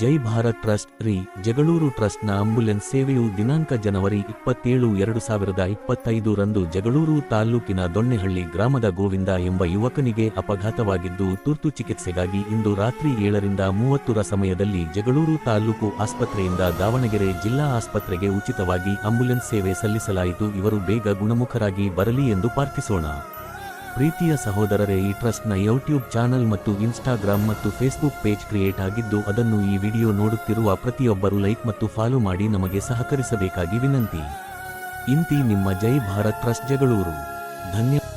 ಜೈ Bharat trust ರಿ ಜಗಳೂರು ಟ್ರಸ್ಟ್ನ ambulance ಸೇವೆಯು ದಿನಾಂಕ ಜನವರಿ ಇಪ್ಪತ್ತೇಳು ಎರಡು ಸಾವಿರದ ಇಪ್ಪತ್ತೈದು ರಂದು ಜಗಳೂರು ತಾಲ್ಲೂಕಿನ ದೊಣ್ಣೆಹಳ್ಳಿ ಗ್ರಾಮದ ಗೋವಿಂದ ಎಂಬ ಯುವಕನಿಗೆ ಅಪಘಾತವಾಗಿದ್ದು ತುರ್ತು ಚಿಕಿತ್ಸೆಗಾಗಿ ಇಂದು ರಾತ್ರಿ ಏಳರಿಂದ ಮೂವತ್ತರ ಸಮಯದಲ್ಲಿ ಜಗಳೂರು ತಾಲ್ಲೂಕು ಆಸ್ಪತ್ರೆಯಿಂದ ದಾವಣಗೆರೆ ಜಿಲ್ಲಾ ಆಸ್ಪತ್ರೆಗೆ ಉಚಿತವಾಗಿ ಆಂಬ್ಯುಲೆನ್ಸ್ ಸೇವೆ ಸಲ್ಲಿಸಲಾಯಿತು. ಇವರು ಬೇಗ ಗುಣಮುಖರಾಗಿ ಬರಲಿ ಎಂದು ಪ್ರಾರ್ಥಿಸೋಣ ಪ್ರೀತಿಯ ಸಹೋದರರೇ, ಈ ಟ್ರಸ್ಟ್ನ ಯೂಟ್ಯೂಬ್ ಚಾನಲ್ ಮತ್ತು ಇನ್ಸ್ಟಾಗ್ರಾಮ್ ಮತ್ತು ಫೇಸ್ಬುಕ್ ಪೇಜ್ ಕ್ರಿಯೇಟ್ ಆಗಿದ್ದು, ಅದನ್ನು ಈ ವಿಡಿಯೋ ನೋಡುತ್ತಿರುವ ಪ್ರತಿಯೊಬ್ಬರು ಲೈಕ್ ಮತ್ತು ಫಾಲೋ ಮಾಡಿ ನಮಗೆ ಸಹಕರಿಸಬೇಕಾಗಿ ವಿನಂತಿ. ಇಂತಿ ನಿಮ್ಮ ಜೈ ಭಾರತ್ ಟ್ರಸ್ಟ್ ಜಗಳೂರು. ಧನ್ಯವಾದ.